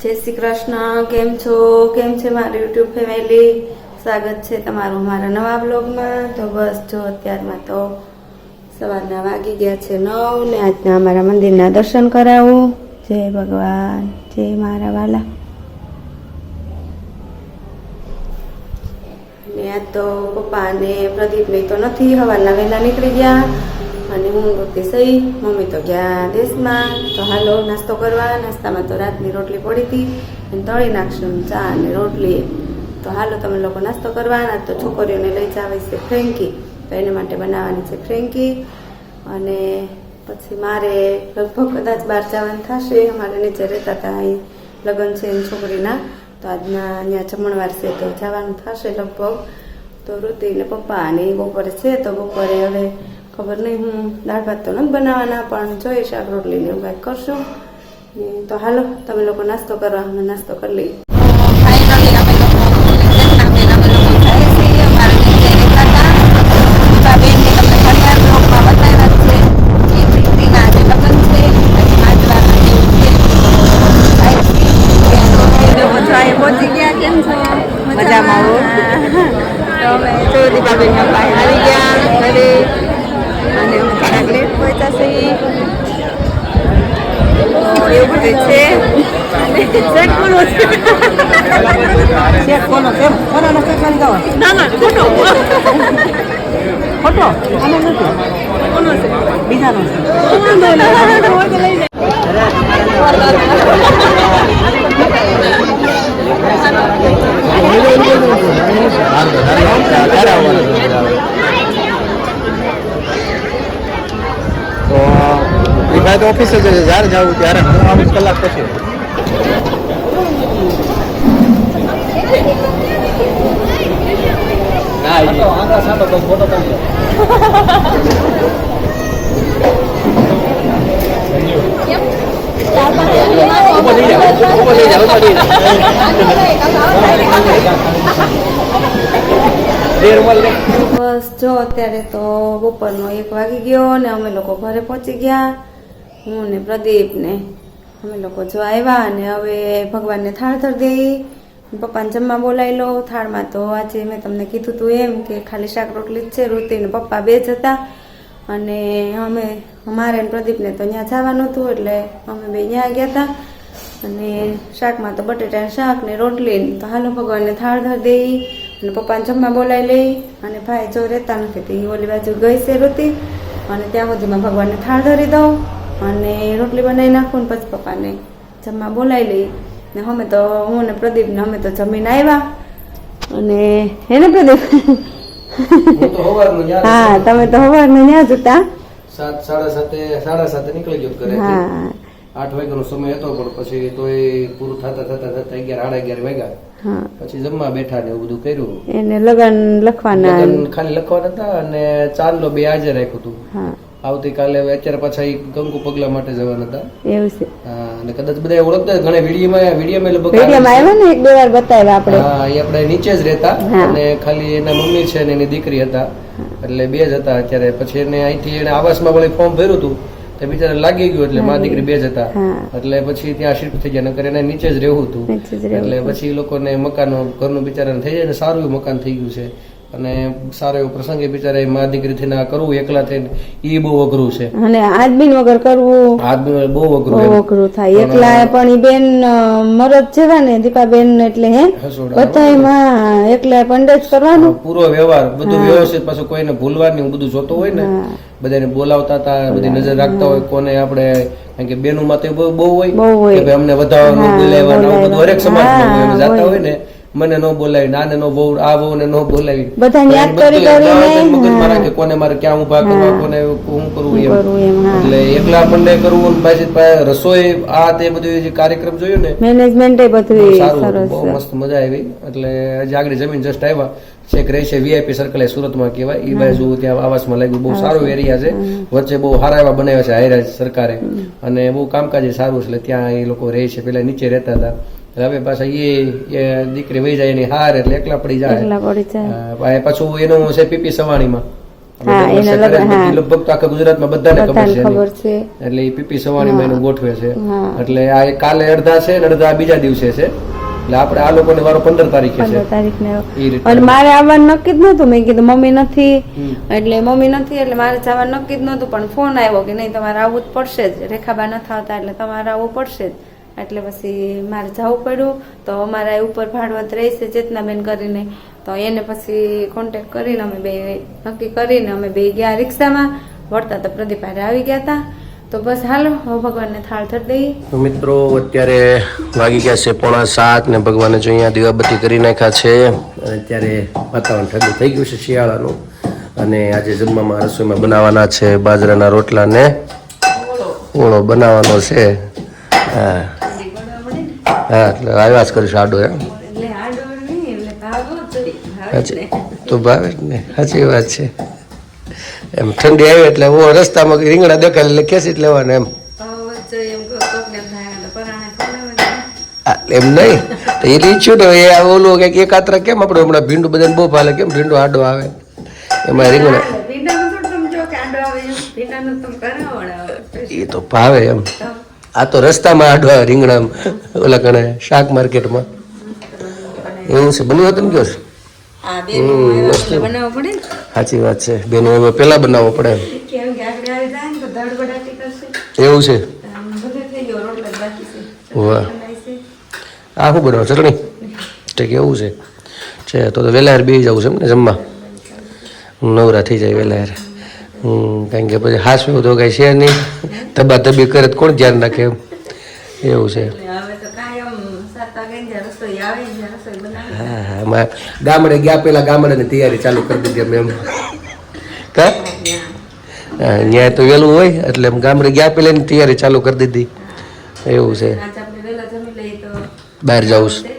જય શ્રી કૃષ્ણ, કેમ છો? કેમ છે મારી યુટ્યુબ ફેમિલી સ્વાગત છે તમારું મારા નવા બ્લોગમાં તો બસ જો અત્યારમાં તો સવારના વાગી ગયા છે નવ ને આજના અમારા મંદિરના દર્શન કરાવું. જય ભગવાન, જય મારા વાલા. ને આ તો પપ્પા અને પ્રદીપને તો નથી હવાના વહેલા નીકળી ગયા. અને હું સહી, મમ્મી તો ગયા દેશમાં. તો હાલો, નાસ્તો કરવા. નાસ્તામાં તો રાતની રોટલી પડી હતી. અને તળી નાખશું ચા અને રોટલી. તો હાલો, તમે લોકો નાસ્તો કરવાના તો છોકરીઓને લઈ જાવે છે ફ્રેન્કી. તો એને માટે બનાવવાની છે ફ્રેન્કી. અને પછી મારે લગભગ કદાચ બહાર જવાનું થશે. અમારે નીચે રહેતા હતા અહીં લગ્ન છે એની છોકરીના. તો આજના અહીંયા જમણવાર છે તો જવાનું થશે લગભગ. તો ઋતિ ને પપ્પા અને બપોરે છે. તો બપોરે હવે ખબર નહીં, હું દાળ ભાત તો નથી બનાવવાના, પણ જોઈએ શાક રોટલી ને એવું કાંઈક કરશું. તો હાલો, તમે લોકો નાસ્તો કરવા અમે નાસ્તો કરી લઈએ ફાઇનલી અમે લોકો એક્ઝામના બેન અમે લોકો જાય છીએ અમારા નીચે રહેતા હતા દીપાબેનને તમને ઘણીવાર બ્લોગમાં બતાવ્યા જ છે કે પ્રીતિના આજે લગ્ન છે પછી માજવાના જેવું છે તો જાય છીએ એ લોકો જાય પહોંચી ગયા કેમ છો મજામાં હો તો અમે જો દીપાબેનના પાસે આવી ગયા ઘરે અને અમે થોડાક લેટ પહોંચ્યા છીએ તો એવું બધું છે અને ચેક બોલો છે ચેક કોનો કેમ કોનાનો ચેક કરી દો ના ના ખોટો ખોટો આનો નથી કોનો છે બીજાનો છે તો તો ઓફિસે છે જ્યારે જવું ત્યારે હું આવું કલાક પછી. બસ, જો અત્યારે તો બપોરનો એક વાગી ગયો ને અમે લોકો ઘરે પહોંચી ગયા. હું ને પ્રદીપને. અમે લોકો જો આવ્યા અને હવે ભગવાનને થાળ ધરી દઈ. પપ્પાને જમવા બોલાવી લો થાળમાં તો આજે મેં તમને કીધું તું એમ કે ખાલી શાક રોટલી જ છે. ને પપ્પા બે જ હતા. અને અમે, મારે ને પ્રદીપને તો ત્યાં જવાનું હતું એટલે અમે બે ત્યાં ગયા હતા અને શાકમાં તો બટેટા શાક ને રોટલી તો હાલો ભગવાનને થાળ ધર દઈ. અને પપ્પાને જમવા બોલાવી લઈ. અને ભાઈ જો રહેતા નથી તે ઓલી બાજુ ગઈ છે રોતી અને ત્યાં સુધીમાં ભગવાનને થાળ ધરી દઉં. અને રોટલી બનાવી નાખું ને પછી પપ્પાને જમવા બોલાવી લઈ. ને અમે તો હું ને પ્રદીપ ને અમે તો જમીને આવ્યા. અને હે ને પ્રદીપ? હું તો તમે તો સવારને ત્યાં જ હતા. સાત સાડા સાતે સાડા સાતે નીકળી ગયો ઘરે હા. આઠ વાગ્યાનો સમય હતો પણ પછી તોય પૂરું થતા થતા થતા અગિયાર સાડા અગિયાર વાગ્યા. પછી જમવા બેઠા ને એવું બધું કર્યું. એને લગન લખવાના. ખાલી લખવાના હતા અને ચાંદલો બે આજે રાખ્યું હતું. હા. આવતીકાલે અત્યારે પાછા કંકુ પગલા માટે જવાના હતા. એવું છે. હા, અને કદાચ બધા ઓળખતા ઘણા વિડીયોમાં વિડીયોમાં લગભગ વિડીયોમાં આવ્યા ને એક બે વાર બતાવ્યા આપણે. હા એ આપણે નીચે જ રહેતા અને ખાલી એના મમ્મી છે ને એની દીકરી હતા. એટલે બે જ હતા અત્યારે. પછી એને અહીંથી એને આવાસમાં વળી ફોર્મ ભર્યું હતું તે બિચારા લાગી ગયું એટલે મા દીકરી બે જ હતા. એટલે પછી ત્યાં શિફ્ટ થઈ ગયા નકર એને નીચે જ રહેવું હતું. એટલે પછી એ લોકોને મકાનો ઘરનું બિચારાને થઈ જાય ને સારું મકાન થઈ ગયું છે. અને સારો એવો પ્રસંગ બિચારા એ મા દીકરી થઈને આ કરવું એકલા થઈને એ બહુ અઘરું છે. અને આદમી વગર કરવું આદમી બહુ અઘરું અઘરું થાય. એકલા પણ ઈ બેન મરદ જેવા ને દીપાબેન એટલે હે. બધાયમાં એકલા પંડે કરવાનું. પૂરો વ્યવહાર. બધું વ્યવસ્થિત. પાછું કોઈને ભૂલવાની બધું જોતું હોય ને બધાને બોલાવતા હતા બધી નજર રાખતા હોય કોને આપણે કારણ કે બેનું માં તો બહુ બહુ હોય. કે અમને વધારવાનું બોલાવવાનું બધું હરેક સમાજમાં જાતા હોય ને મને ન બોલાવી નાને નો વહુ આ વહુ ને નો બોલાવી. બધાને યાદ કરી કરીને, મગજમાં રાખે કોને મારે ક્યાં ઊભા કરવા કોને હું કરવું એમ. એટલે એકલા આપણને કરવું ને પાછી રસોઈ આ તે બધું જે કાર્યક્રમ જોયો ને. મેનેજમેન્ટ એ બધું સારું બહુ મસ્ત મજા આવી. એટલે આજે આગળ જમીન જસ્ટ આવ્યા. છેક રહે છે વીઆઈપી સર્કલ એ સુરતમાં કહેવાય. એ બાજુ ત્યાં આવાસમાં લાગ્યું. બહુ સારો એરિયા છે. વચ્ચે બહુ સારા એવા બનાવ્યા છે હાઈરાજ સરકારે. અને બહુ કામકાજ સારું છે. એટલે ત્યાં એ લોકો રહે છે. પેલા નીચે રહેતા હતા. હવે પાછા એ દીકરી વહી જાય એની હાર એટલે એકલા પડી જાય. એકલા પડી જાય. પાછું એનું છે પીપી સવાણીમાં. લગભગ તો આખા ગુજરાતમાં બધાને ખબર છે ખબર છે. એટલે એ પીપી સવાણી એનું ગોઠવે છે. એટલે આ કાલે અડધા છે અડધા બીજા દિવસે છે. એટલે આપણે આ લોકોને વારો પંદર તારીખે છે. તારીખને. અને મારે આવવાનું નક્કી જ નહોતું. મેં કીધું મમ્મી નથી. એટલે મમ્મી નથી એટલે મારે જવાનું નક્કી જ નહોતું. પણ ફોન આવ્યો કે નહીં તમારે આવવું જ પડશે જ. રેખાબા નથી આવતા એટલે તમારે આવવું પડશે જ. એટલે પછી મારે જવું પડ્યું. તો અમારા ઉપર ભાડવત રહેશે ચેતનાબેન કરીને. તો એને પછી કોન્ટેક્ટ કરીને અમે બે, નક્કી કરીને અમે બે ગયા રિક્ષામાં. વળતા તો પ્રદીપારે આવી ગયા હતા તો બસ હાલો, હવે ભગવાનને થાળ ધરી દઈએ. મિત્રો, અત્યારે વાગી ગયા છે પોણા સાત ને ભગવાને જો અહીંયા દીવાબત્તી કરી નાખ્યા છે. અને અત્યારે વાતાવરણ ઠંડુ થઈ ગયું છે શિયાળાનું. અને આજે જમવામાં રસોઈમાં બનાવવાના છે બાજરાના રોટલા ને ઓળો બનાવવાનો છે. હા. હા એટલે આવ્યા જ કરીશ આડો એમ. તો ભાવે જ ને સાચી વાત છે. એમ ઠંડી આવી એટલે હું રસ્તામાં રીંગણા દેખાય એટલે કેસી જ લેવાના એમ એમ નહીં. તો એ રીચ્યું ને એ ઓલું કંઈક એકાત્ર કેમ આપણે હમણાં ભીંડું બધાને બહુ ભાલે? કેમ ભીંડું આડો આવે? એમાં રીંગણા એ તો ભાવે એમ. આ તો રસ્તામાં આડવા રીંગણા ઓલા કણે શાક માર્કેટમાં. એવું છે બન્યું હતું ને કયો છે? સાચી વાત છે બેનો હવે પેલા બનાવવો પડે એવું છે? વાહ. આ શું બનાવો ચટણી? ઠીક એવું છે? છે તો તો વહેલા બે જવું છે એમ ને જમવા. નવરા થઈ જાય વહેલા કારણ કે પછી હાસવું તો કાંઈ છે નહીં. તબા તબી કરે કોણ ધ્યાન રાખે એવું છે. હા હા ગામડે ગયા પેલા ગામડાની તૈયારી ચાલુ કરી દીધી અમે એમ. કા હા, તો વહેલું હોય એટલે ગામડે ગયા પહેલાની તૈયારી ચાલુ કરી દીધી. એવું છે. બહાર છે.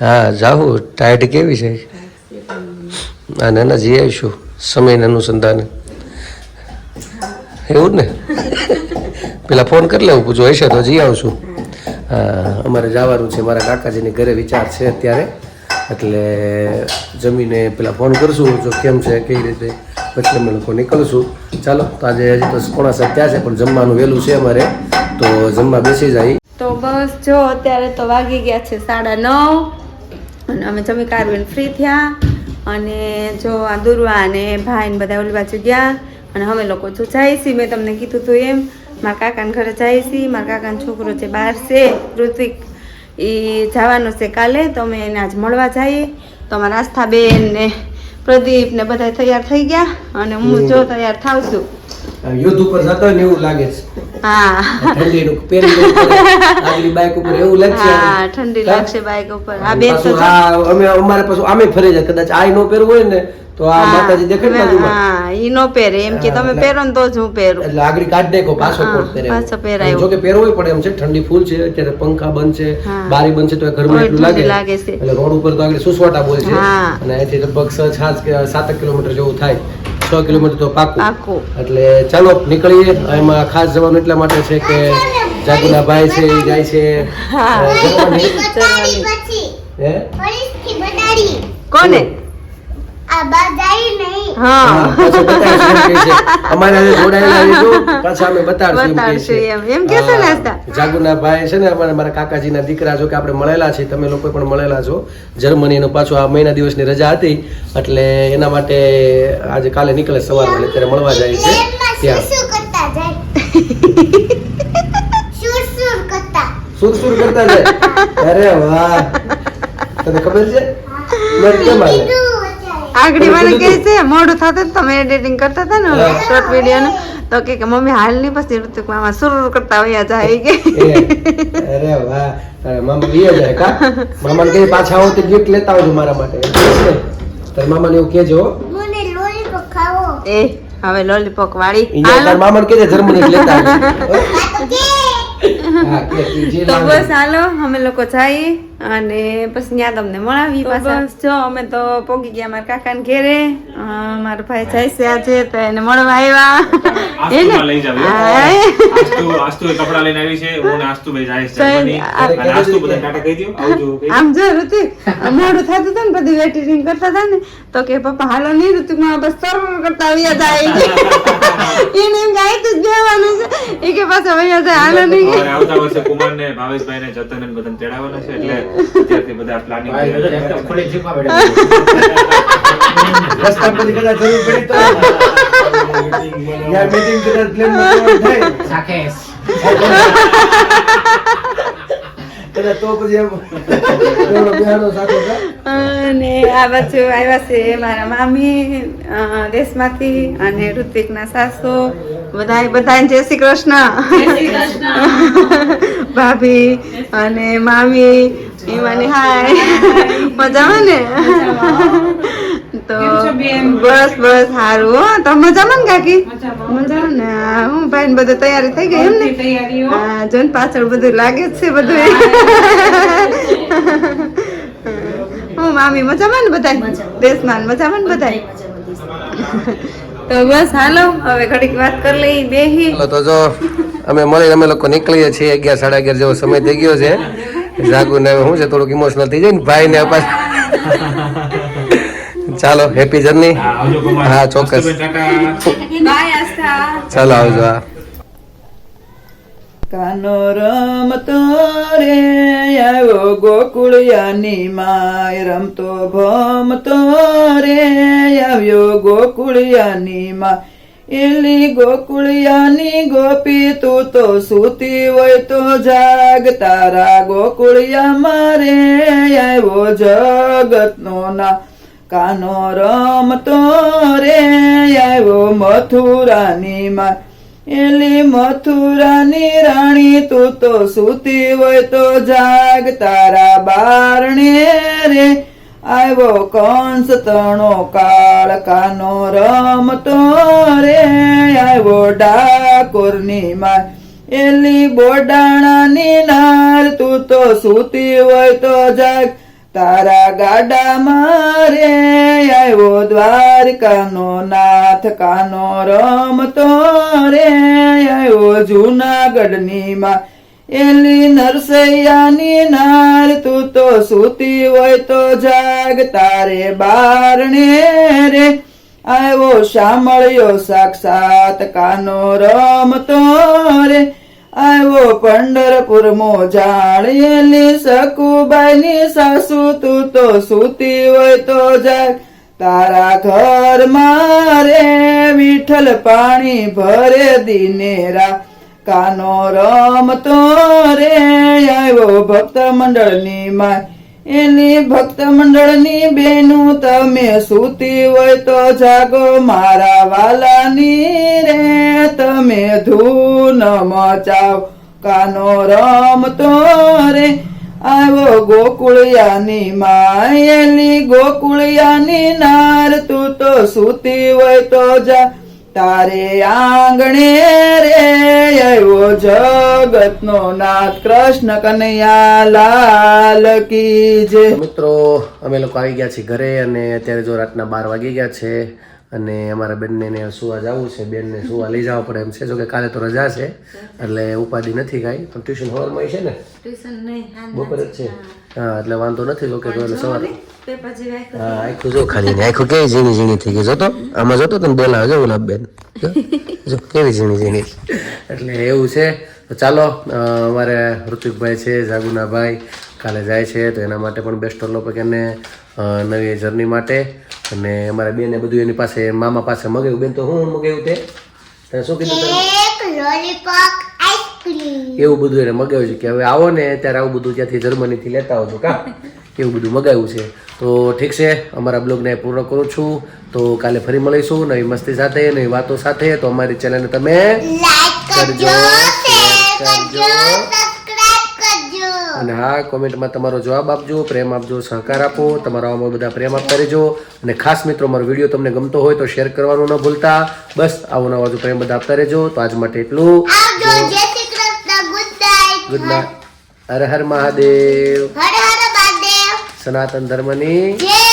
હા જાઉં ટાઈટ કેવી છે? અને ના ના જઈ આવીશું સમયના અનુસંધાને. એવું ને? પેલા ફોન કરી લેવું, પૂછો, હશે તો જઈ આવશું. હા અમારે જવાનું છે, મારા કાકાજીની ઘરે વિચાર છે અત્યારે. એટલે જમીને પેલા ફોન કરશું, જો કેમ છે કઈ રીતે. પછી અમે લોકો નીકળશું. ચાલો, તો આજે હજી તો પોણા સાહેબ ત્યાં છે, પણ જમવાનું વહેલું છે અમારે. તો જમવા બેસી જાય. તો બસ, જો અત્યારે તો વાગી ગયા છે સાડા નવ. અને અમે જમી કારવીને ફ્રી થયા. અને જો આ દુર્વા અને ભાઈ ને બધા ઓલી બાજુ ગયા. અને અમે લોકો જો જાય છીએ. મેં તમને કીધું હતું એમ મારા કાકાના ઘરે જાય છીએ. મારા કાકાનો છોકરો જે બહાર છે ઋત્વિક એ જવાનો છે કાલે. તો અમે એને આજ મળવા જઈએ. તો અમારા આસ્થાબેન ને પ્રદીપ ને બધા તૈયાર થઈ ગયા. અને હું જો તૈયાર થાવ છું. યુદ્ધ ઉપર જતો ને એવું લાગે છે. હા. ઠંડીનું પહેરી આગલી બાઇક ઉપર એવું લાગશે હા ઠંડી લાગશે બાઈક ઉપર. આ બે તો અમે અમારે પાછું આમે ફરી જાય. કદાચ આ નો પહેરવું હોય ને તો આ માતાજી દેખે ને હા ઈ નો પહેરે. એમ કે તમે પહેરો ને તો જ હું પહેરું. એટલે આગળ કાઢ દેખો પાછો કોટ પહેરે. પાછો પહેરાયો. જો કે પહેરવો પડે એમ છે ઠંડી ફૂલ છે અત્યારે પંખા બંધ છે બારી બંધ છે તો ઘરમાં એટલું લાગે. લાગે છે. એટલે રોડ ઉપર તો આગળ સુસવાટા બોલ છે. અને અહીંથી લગભગ છ સાત સાત કિલોમીટર જેવું થાય. છ કિલોમીટર તો પાકું. એટલે ચાલો નીકળીએ. એમાં ખાસ જવાનું એટલા માટે છે કે જાગુના ભાઈ છે એ જાય છે? કોને? કાકાજીના દીકરા છો કે આપણે મળેલા છીએ તમે લોકો પણ મળેલા છો. જર્મનીનું પાછું આ મહિના દિવસની રજા હતી એટલે એના માટે આજે કાલે નીકળે સવાર એટલે અત્યારે મળવા જાય છે. ત્યાં. શું શું કરતા? જાય? અરે વાહ. તને ખબર છે? આગળી મને કે કહે છે મોડું થતું ને તમે એડિટિંગ કરતા હતા ને શોર્ટ વીડિયો નું તો કે કે મમ્મી હાલની પછી ઋતુક મામા સુર કરતા વયા જાય. કે અરે વાહ. મામા લઈ જાય કા? મામાને કહે પાછા આવો તો ગિફ્ટ લેતા આવજો મારા માટે. છે. મામાને એવું કહેજો મને લોલીપોપ ખાવો. એ હવે લોલીપોપ વાળી. તારા મામાને કહેજે જર્મની લેતા આવજો. તો. બસ હાલો અમે લોકો જઈએ. અને પછી ત્યાં તમને મળાવી પાછા. બસ જો અમે તો પોગી ગયા મારા કાકાને ઘેરે. અ, મારો ભાઈ જાય છે આજે તો એને મળવા આવ્યા. એને? લઈ જાવ આસ્તુ કપડાં લઈને આવી છે. હું આસ્તુ ભાઈ જાય છે આસ્તુ બધા ટાટા કહી દો આવજો આમ જો ઋતુ મોડું થતું હતું ને બધી વેટિંગ કરતા હતા ને તો કે પપ્પા હાલો નહીં ઋતુ માં બસ સર કરતા આવ્યા જાય. એને એમ ગાય તો જ બેવાનું છે. એ કે પાછા વૈયા જાય હાલો નહીં આવતા વર્ષે કુમાર ને ભાવેશભાઈ ને જતન ને બધા તેડાવવાના છે એટલે અત્યારથી બધા પ્લાનિંગ રસ્તા કદાચ જરૂર પડી તો. યાર કદાચ થાય. અને આ બાજુ આવ્યા છે મારા મામી દેશમાંથી અને ઋત્વિકના સાસુ. બધા બધા જય શ્રી કૃષ્ણ. ભાભી અને મામી. ઈમાની હાય. મજામાં ને? તો બસ બસ સારું હો. તો મજામાં ને કાકી? મજામાં. ને? હું ભાઈ બધું તૈયારી થઈ ગઈ એમ ને? હા જો ને પાછળ બધું લાગે જ છે બધું. હું મામી મજામાં ને બધા દેશમાં મજામાં ને બધા તો બસ હાલો હવે ઘડીક વાત કરી લઈ બેહી. તો જો અમે મળી અમે લોકો નીકળીએ છીએ અગિયાર સાડા અગિયાર જેવો સમય થઈ ગયો છે. જાગુ ને હવે શું છે થોડુંક ઇમોશનલ થઈ જાય ને ભાઈ ને ચાલો હેપી જર્ની હા, આવજો કુમાર હા ચોક્કસ. ચાલો આવજો હા. કાનો રમતો રે આવ્યો ગોકુળિયાની માય. રમતો ભમતો રે આવ્યો ગોકુળિયાની માં એલી ગોકુળિયાની ગોપી તું તો સૂતી હોય તો જાગ. તારા ગોકુળિયા મારે આવ્યો જગતનો ના. કાનો રમતો રે આવ્યો મથુરાની માં. એલી મથુરાની રાણી તું તો સૂતી હોય તો જાગ. તારા બારણે રે આવ્યો કંસ તણો કાળ કાનો રમતો રે. આવ્યો ડાકોરની માય એલી બોડાણાની નાર, તું તો સૂતી હોય તો જાગ. તારા ગાડા મારે. આવ્યો દ્વારકાનો નાથ, કાનો રમતો રે. આવ્યો જૂનાગઢની માં એલી નરસૈયાની નાર તું તો સૂતી હોય તો જાગ તારે બારણે રે. આવ્યો સાંભળ્યો સાક્ષાત કાનો રમતો રે. આવ્યો પંડરપુર મોજાળેલી સકુબાઈની સાસુ તું તો સૂતી હોય તો જાગ તારા ઘર મારે વિઠ્ઠલ પાણી ભરે દિનેરા. કાનો રમતો રે આવ્યો ભક્ત મંડળની માય. એની ભક્ત મંડળની બેનું તમે સૂતી હોય તો જાગો મારા વાલાની રે, તમે ધૂન મચાવ. કાનો રમતો રે આવ્યો ગોકુળિયાની માયેલી ગોકુળિયાની નાર તું તો સૂતી હોય તો જા. તારે આંગણે રે આવ્યો જગતનો નાથ કૃષ્ણ કનૈયા લાલ કી જે મિત્રો અમે લોકો આવી ગયા છીએ ઘરે અને અત્યારે જો રાતના બાર વાગી ગયા છે અને અમારા બેનને ને સુવા જવું છે. બેનને સુવા લઈ જવા પડે એમ છે. જો કે કાલે તો રજા છે એટલે ઉપાધિ નથી કાંઈ. પણ ટ્યુશન હોલમાં છે ને? ટ્યુશન નહીં બપોરે છે. હા એટલે વાંધો નથી જો તો એટલે સવારે. પેપર હા આખું જો ખાલી ને આખું કેવી ઝીણી ઝીણી થઈ ગઈ જોતો આમાં જોતો તને બોલાવે જો ગુલાબ બેન. જો કેવી ઝીણી ઝીણી. એટલે એવું છે. તો ચાલો અમારે ઋતિકભાઈ છે જાગુના ભાઈ કાલે જાય છે તો એના માટે પણ બેસ્ટ ઓફ લક એને નવી જર્ની માટે. અને અમારા બેને બધું એની પાસે મામા પાસે મગાવ્યું. બેન તો હું મગાવ્યું તે? શું કીધું એક લોલીપોપ એવું બધું એને મગાવ્યું છે કે હવે આવો ને ત્યારે આવું બધું ત્યાંથી જર્મનીથી લેતા આવજો કા? એવું બધું મગાવ્યું છે. તો ઠીક છે અમારા બ્લોગને પૂર્ણ કરું છું. તો કાલે ફરી મળીશું નવી મસ્તી સાથે નવી વાતો સાથે. તો અમારી ચેનલને તમે કરજો કરજો અને હા કોમેન્ટમાં તમારો જવાબ આપજો પ્રેમ આપજો સહકાર આપો. તમારા આમાં બધા પ્રેમ આપતા રહેજો. અને ખાસ મિત્રો મારો વીડિયો તમને ગમતો હોય તો શેર કરવાનું ન ભૂલતા. બસ આવો નવો પ્રેમ બધા આપતા રહેજો. તો આજ માટે એટલું. ગુડ નાઇટ હર હર મહાદેવ. સનાતન ધર્મની જય